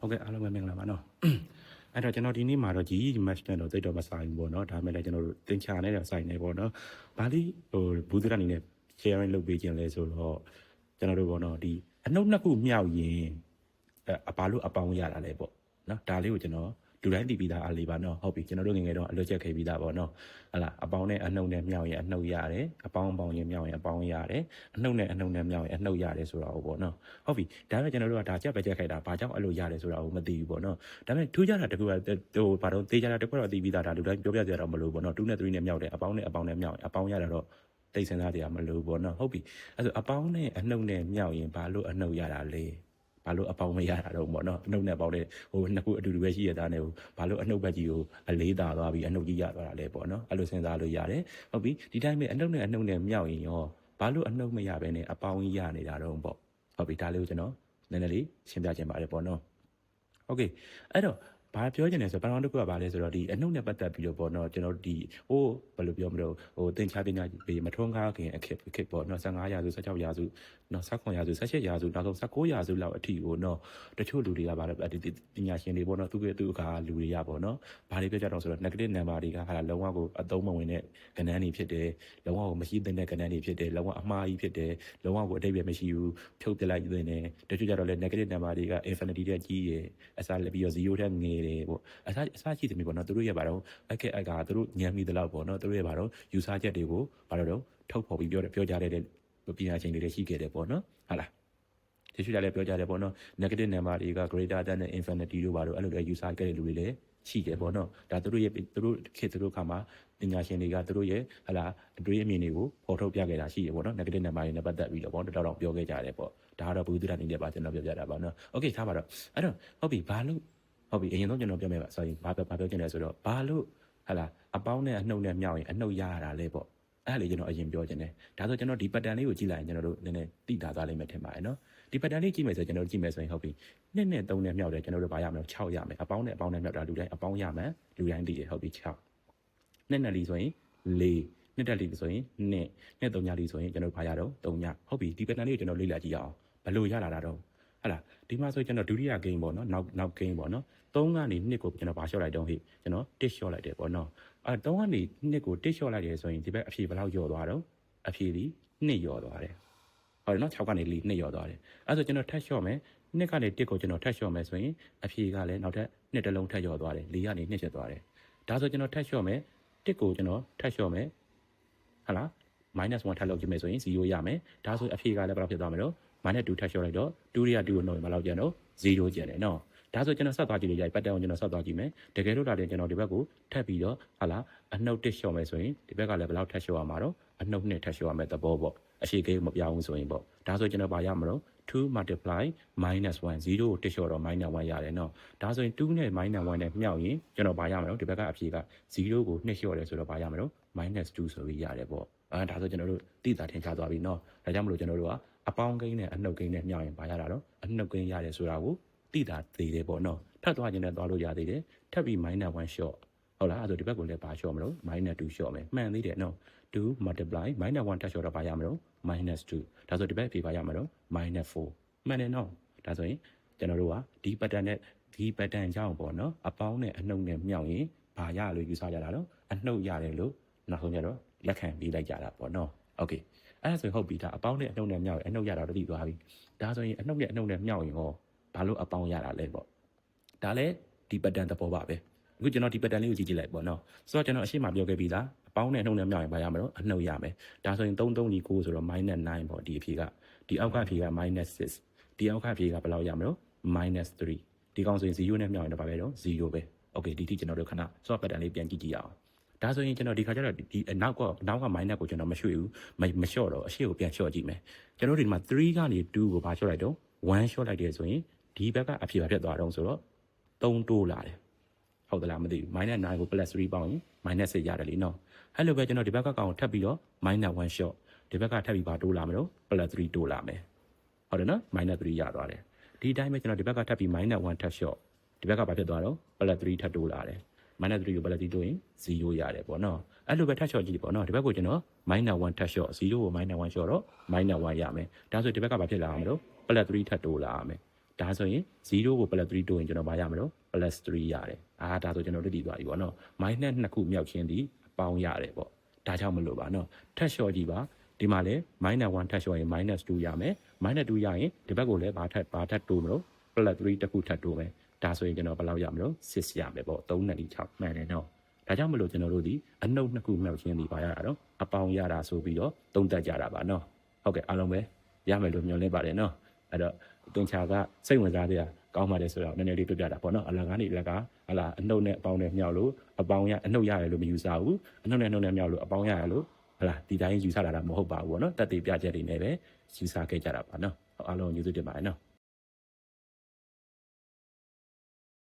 ဟုတ်ကဲ့အားလုံးပဲမင်္ဂလာပါနော်အဲ့တော့ကျွန်တော်ဒီနေ့မှာတော့ GE match နဲ့တော့တိတ်တော့မဆိုင်ဘူးပေါ့နော်ဒါပေမဲ့လည်းကျွန်တော်တို့တင်ချာနဲ့တော့ဆိုင်နေပေါ့နော်ဘာလို့ဟိုဘူးသရအနေနဲ့ sharing လုပ်ပေးခြင်းလဲဆိုတော့ကျွန်တော်တို့ပေါ့နော်ဒီအနှုတ်နှစ်ခုမြောက်ရင်အဲအပါလို့အပေါင်းရတာလဲပေါ့နော်ဒါလေးကိုကျွန်တော် လူတိုင်းတည်ပြီးသားအားလေးပါနော်ဟုတ်ပြီကျွန်တော်တို့ငယ်ငယ်တော့အလွတ်ချက်ခဲ့ပြီးသားပေါ့နော်ဟလာအပေါင်းနဲ့အနှုတ်နဲ့မြောက်ရင်အနှုတ်ရတယ်အပေါင်းအပေါင်းရင်မြောက်ရင်အပေါင်းရတယ်အနှုတ်နဲ့အနှုတ်နဲ့မြောက်ရင်အနှုတ်ရတယ်ဆိုတာဟုတ်ပေါ့နော်ဟုတ်ပြီဒါပေမဲ့ကျွန်တော်တို့ကဒါချက်ပဲချက်ခိုက်တာဘာကြောင့်အဲ့လိုရတယ်ဆိုတာကိုမသိဘူးပေါ့နော်ဒါပေမဲ့ထူးခြားတာတခုကဟိုဘာတော့တေးကြတာတခုတော့သိပြီးသားဒါလူတိုင်းပြောပြကြတော့မလို့ပေါ့နော်2နဲ့3နဲ့မြောက်တယ်အပေါင်းနဲ့အပေါင်းနဲ့မြောက်ရင်အပေါင်းရတာတော့တိတ်စင်သားတရားမလို့ပေါ့နော်ဟုတ်ပြီအဲ့ဆိုအပေါင်းနဲ့အနှုတ်နဲ့မြောက်ရင်ဘာလို့အနှုတ်ရတာလဲ ဘာလို့အပေါင်းမရတာတော့ပေါ့နော်အနှုတ်နဲ့ပေါင်းတဲ့ဟိုနှစ်ခုအတူတူပဲရှိရတာနဲ့ဟိုဘာလို့အနှုတ်ဘက်ကြီးကိုအလေးသာသွားပြီးအနှုတ်ကြီးရသွားတာလဲပေါ့နော်အဲ့လိုစဉ်းစားလို့ရတယ်ဟုတ်ပြီဒီတိုင်းပဲအနှုတ်နဲ့အနှုတ်နဲ့မြောက်ရင်ရောဘာလို့အနှုတ်မရဘဲနဲ့အပေါင်းကြီးရနေတာတော့ပေါ့ဟုတ်ပြီဒါလေးကိုကျွန်တော်နည်းနည်းလေးရှင်းပြချင်ပါတယ်ပေါ့နော်โอเคအဲ့တော့ ဘာပြောချင်လဲဆိုတော့ပထမတစ်ခုကဘာလဲဆိုတော့ဒီအနှုတ်နဲ့ပတ်သက်ပြီးတော့ပေါ့နော်ကျွန်တော်ဒီဟိုဘယ်လိုပြောမလို့ဟိုသင်္ချာပညာမထုံးကားခင်အခက်အခက်ပေါ့နော်15ရာစု16ရာစုနော်19ရာစု18ရာစုနောက်ဆုံး19ရာစုလောက်အထိကိုနော်တချို့လူတွေကဘာလဲဒီပညာရှင်တွေပေါ့နော်သူကသူကလူတွေရပေါ့နော်ဘာတွေပြောကြတော့ဆိုတော့ negative number တွေကဟာလုံးဝကိုအသုံးမဝင်တဲ့ကဏ္ဍတွေဖြစ်တယ်လုံးဝကိုမရှိသင့်တဲ့ကဏ္ဍတွေဖြစ်တယ်လုံးဝအမှားကြီးဖြစ်တယ်လုံးဝကိုအတိတ်ပဲမရှိဘူးဖြုတ်ပြလိုက်သင့်တယ်တချို့ကြတော့လေ negative number တွေက infinity တဲ့ကြီးရယ်အစားလက်ပြီးတော့0တဲ့ငယ်တယ်ပေါ့အစားအစားရှိတယ်မျိုးပေါ့နော်သူတို့ရပါတော့အခက်အကသူတို့ညံမိသလောက်ပေါ့နော်သူတို့ရပါတော့ယူဆချက်တွေကိုဘာလို့တော့ထုတ်ဖော်ပြီးပြောတယ်ပြောကြတဲ့ပညာရှင်တွေလည်းရှိခဲ့တယ်ပေါ့နော်ဟုတ်လားတချို့ကြလည်းပြောကြတယ်ပေါ့နော် negative number တွေက greater than infinity တို့ပါတော့အဲ့လိုလည်း user ခဲ့တဲ့လူတွေလည်းရှိတယ်ပေါ့နော်ဒါသူတို့ရဲ့သူတို့ခေတ်သူတို့ခါမှာပညာရှင်တွေကသူတို့ရဲ့ဟလာအတွေးအမြင်တွေကိုပေါ်ထုတ်ပြခဲ့တာရှိတယ်ပေါ့နော် negative number တွေနဲ့ပတ်သက်ပြီးတော့ပေါ့တော်တော်ပြောခဲ့ကြတယ်ပေါ့ဒါကတော့ဘူးသူရနေတယ်ပါကျွန်တော်ပြောပြတာပါနော် okay ထားပါတော့အဲ့တော့ဟုတ်ပြီဘာလို့ ဟုတ်ပြီအရင်ဆုံးကျွန်တော်ပြောမယ်ပါ sorry ဘာဘာပြောချင်လဲဆိုတော့ဘာလို့ဟလာအပေါင်းနဲ့အနှုတ်နဲ့မြောက်ရင်အနှုတ်ရရတာလဲပေါ့အဲ့ဒါလေးကျွန်တော်အရင်ပြောချင်တယ်ဒါဆိုကျွန်တော်ဒီ pattern လေးကိုကြည့်လိုက်ရင်ကျွန်တော်တို့နည်းနည်းသိတာသွားလိမ့်မယ်ထင်ပါတယ်နော်ဒီ pattern လေးကြည့်မယ်ဆိုကျွန်တော်တို့ကြည့်မယ်ဆိုရင်ဟုတ်ပြီနှစ်နဲ့သုံးနဲ့မြောက်တယ်ကျွန်တော်တို့ဘာရမလဲ6ရမယ်အပေါင်းနဲ့အပေါင်းနဲ့မြောက်တာလူတိုင်းအပေါင်းရမယ်လူတိုင်းသိတယ်ဟုတ်ပြီ6နှစ်နဲ့လီဆိုရင်4နှစ်တက်လီဆိုရင်နှစ်နှစ်သုံးညလီဆိုရင်ကျွန်တော်ဘာရတော့3ညဟုတ်ပြီဒီ pattern လေးကိုကျွန်တော်လေ့လာကြည့်အောင်ဘယ်လိုရလာတာတော့ ဟလာဒီမှာဆိုကျွန်တော်ဒုတိယ game ပေါ့နော်နောက်နောက် game ပေါ့နော်3ကနေ2ကိုကျွန်တော်ဘာ shot လိုက်တော့ဟိကျွန်တော်1 shot လိုက်တယ်ပေါ့နော်အဲ3ကနေ2ကို1 shot လိုက်တယ်ဆိုရင်ဒီဘက်အဖြေဘယ်လောက်ကျော်သွားတော့အဖြေဒီ2ကျော်သွားတယ်ဟုတ်တယ်နော်6ကနေ4 2ကျော်သွားတယ်အဲဆိုကျွန်တော်ထပ် shot မယ်2ကနေ1ကိုကျွန်တော်ထပ် shot မယ်ဆိုရင်အဖြေကလည်းနောက်ထပ်2တစ်လုံးထပ်ကျော်သွားတယ်4ကနေ2ဖြစ်သွားတယ်ဒါဆိုကျွန်တော်ထပ် shot မယ်1ကိုကျွန်တော်ထပ် shot မယ်ဟလား minus 1ထပ်လုပ်ကြည့်မယ်ဆိုရင်0ရမယ်ဒါဆိုအဖြေကလည်းဘယ်လောက်ဖြစ်သွားမလဲ minus 2ထပ်လျှော့လိုက်တော့2တွေက2ကိုနှုတ်ရင်ဘယ်လောက်ကျန်တော့0ကျန်တယ်နော်ဒါဆိုကျွန်တော်ဆက်သွားကြည့်လို့ရတယ်ပတ်တန်ကိုကျွန်တော်ဆက်သွားကြည့်မယ်တကယ်လို့ဒါလည်းကျွန်တော်ဒီဘက်ကိုထပ်ပြီးတော့ဟာလာအနှုတ်တစ်လျှော့မယ်ဆိုရင်ဒီဘက်ကလည်းဘယ်လောက်ထပ်လျှော့ရမှာတော့အနှုတ်နှစ်ထပ်လျှော့ရမယ်သဘောပေါ့အရှိကိမပြောင်းဘူးဆိုရင်ပေါ့ဒါဆိုကျွန်တော်ပါရမှာတော့2 multiply minus 1 0ကိုတစ်လျှော့တော့ minus 1ရတယ်နော်ဒါဆိုရင်2နဲ့ minus 1နဲ့မြောက်ရင်ကျွန်တော်ပါရမှာတော့ဒီဘက်ကအဖြေက0ကိုနှစ်လျှော့တယ်ဆိုတော့ပါရမှာတော့ minus 2ဆိုပြီးရတယ်ပေါ့အဲဒါဆိုကျွန်တော်တို့သိတာထင်ရှားသွားပြီနော်ဒါကြောင့်မလို့ကျွန်တော်တို့က အပေါင်းကိန်းနဲ့အနှုတ်ကိန်းနဲ့မြောက်ရင်ပါရတာတော့အနှုတ်ကိန်းရတယ်ဆိုတာကိုသိတာသေးတယ်ပေါ့နော်ထပ်သွားခြင်းနဲ့သွားလို့ရသေးတယ်ထပ်ပြီး minus 1 short ဟုတ်လားအဲ့ဒါဒီဘက်ကိုလည်းပါ short မလို့ minus 2 short မယ်မှန်သေးတယ်နော်2 multiply minus 1ထပ် short တော့ပါရမလို့ minus 2ဒါဆိုဒီဘက်ဖြေပါရမလို့ minus 4မှန်တယ်နော်ဒါဆိုရင်ကျွန်တော်တို့ကဒီ pattern နဲ့ဒီ pattern ကြောင့်ပေါ့နော်အပေါင်းနဲ့အနှုတ်နဲ့မြောက်ရင်ဘာရလို့ယူဆကြတာတော့အနှုတ်ရတယ်လို့နောက်ဆုံးကျတော့လက်ခံပြီးလိုက်ကြတာပေါ့နော်โอเค အဲ့ဒါဆိုရင်ဟုတ်ပြီဒါအပေါင်းနဲ့အနှုတ်နဲ့မြောက်ရင်အနှုတ်ရတာတတိသွားပြီဒါဆိုရင်အနှုတ်နဲ့အနှုတ်နဲ့မြောက်ရင်ဟောဘာလို့အပေါင်းရတာလဲပေါ့ဒါလည်းဒီ pattern သဘောပါပဲအခုကျွန်တော်ဒီ pattern လေးကိုကြည့်ကြည့်လိုက်ပေါ့နော်ဆိုတော့ကျွန်တော်အရှိမပြောခဲ့ပြီလားအပေါင်းနဲ့အနှုတ်နဲ့မြောက်ရင်ဘာရမလို့အနှုတ်ရမယ်ဒါဆိုရင်3 3ကြီး9ဆိုတော့ -9 ပေါ့ဒီအဖြေကဒီအောက်ကဖြေက -6 ဒီအောက်ကဖြေကဘယ်လောက်ရမလို့ -3ဒီကောင်ဆိုရင်0နဲ့မြောက်ရင်တော့ဘာပဲတော့0ပဲโอเคဒီတိကျွန်တော်တို့ခဏ soft pattern လေးပြန်ကြည့်ကြည့်အောင် ဒါဆိုရင်ကျွန်တော်ဒီခါကျတော့ဒီအနောက်ကနောက်က minus ကိုကျွန်တော်မရွှေ့ဘူးမမလျှော့တော့အရှိကိုပြန်လျှော့ကြည့်မယ်ကျွန်တော်ဒီမှာ3ကနေ2ကိုပါလျှော့လိုက်တော့1လျှော့လိုက်တယ်ဆိုရင်ဒီဘက်ကအဖြေပါဖြစ်သွားတော့ဆိုတော့3တိုးလာတယ်ဟုတ်သလားမသိဘူး minus 9ကို plus 3ပေါင်းရင် minus 6ရတယ်လीနော်အဲ့လိုပဲကျွန်တော်ဒီဘက်ကကောင်ကိုထပ်ပြီးတော့ minus 1 short ဒီဘက်ကထပ်ပြီးပါတိုးလာမလို့ plus 3တိုးလာမယ်ဟုတ်တယ်နော် minus 3ရသွားတယ်ဒီအတိုင်းပဲကျွန်တော်ဒီဘက်ကထပ်ပြီး minus 1ထပ် short ဒီဘက်ကဘာဖြစ်သွားတော့ plus 3ထပ်တိုးလာတယ် minus 3ကို plus 3တိုးရင်0ရတယ်ပေါ့နော်အဲ့လိုပဲထပ် short ကြည့်ပေါ့နော်ဒီဘက်ကိုကျွန်တော် minus 1ထပ် short 0ကို minus 1 short တော့ minus 1ရမယ်ဒါဆိုဒီဘက်ကဘာဖြစ်လာအောင်မလို့ plus 3ထပ်တိုးလာရမယ်ဒါဆိုရင်0ကို plus 3တိုးရင်ကျွန်တော်ဘာရမလို့ plus 3ရတယ်အာဒါဆိုကျွန်တော်တို့တည်သွားပြီပေါ့နော် minus နှစ်ခုမြောက်ချင်းဒီအပေါင်းရတယ်ပေါ့ဒါကြောင့်မလို့ပါနော်ထပ်လျှော့ကြည့်ပါဒီမှာလဲ minus 1ထပ်လျှော့ရင် minus 2ရမယ် minus 2ရရင်ဒီဘက်ကိုလည်းဘာထပ်ဘာထပ်တိုးမလို့ plus 3တစ်ခုထပ်တိုးမယ် ဒါဆိုရင်ကျွန်တော်ဘယ်လောက်ရမလို့6ရမယ်ပေါ့3နဲ့6မှန်တယ်နော်ဒါကြောင့်မလို့ကျွန်တော်တို့ဒီအနှုတ်နှစ်ခုမြောက်ချင်းဒီပါရတာတော့အပေါင်းရတာဆိုပြီးတော့သုံးသက်ကြတာပါနော်ဟုတ်ကဲ့အားလုံးပဲရမယ်လို့မျှော်လင့်ပါတယ်နော်အဲ့တော့တင်ချာကစိတ်ဝင်စားတဲ့ကောင်းပါတယ်ဆိုတော့နည်းနည်းလေးတွေ့ပြတာပေါ့နော်အလကားနေအလကားဟလာအနှုတ်နဲ့အပေါင်းနဲ့မြောက်လို့အပေါင်းရအနှုတ်ရတယ်လို့မယူဆဘူးအနှုတ်နဲ့အနှုတ်နဲ့မြောက်လို့အပေါင်းရရလို့ဟလာဒီတိုင်းယူဆလာတာမဟုတ်ပါဘူးပေါ့နော်တက်သေးပြချက်တွေနဲ့ပဲယူဆခဲ့ကြတာပါနော်အားလုံးကျေးဇူးတင်ပါတယ်နော်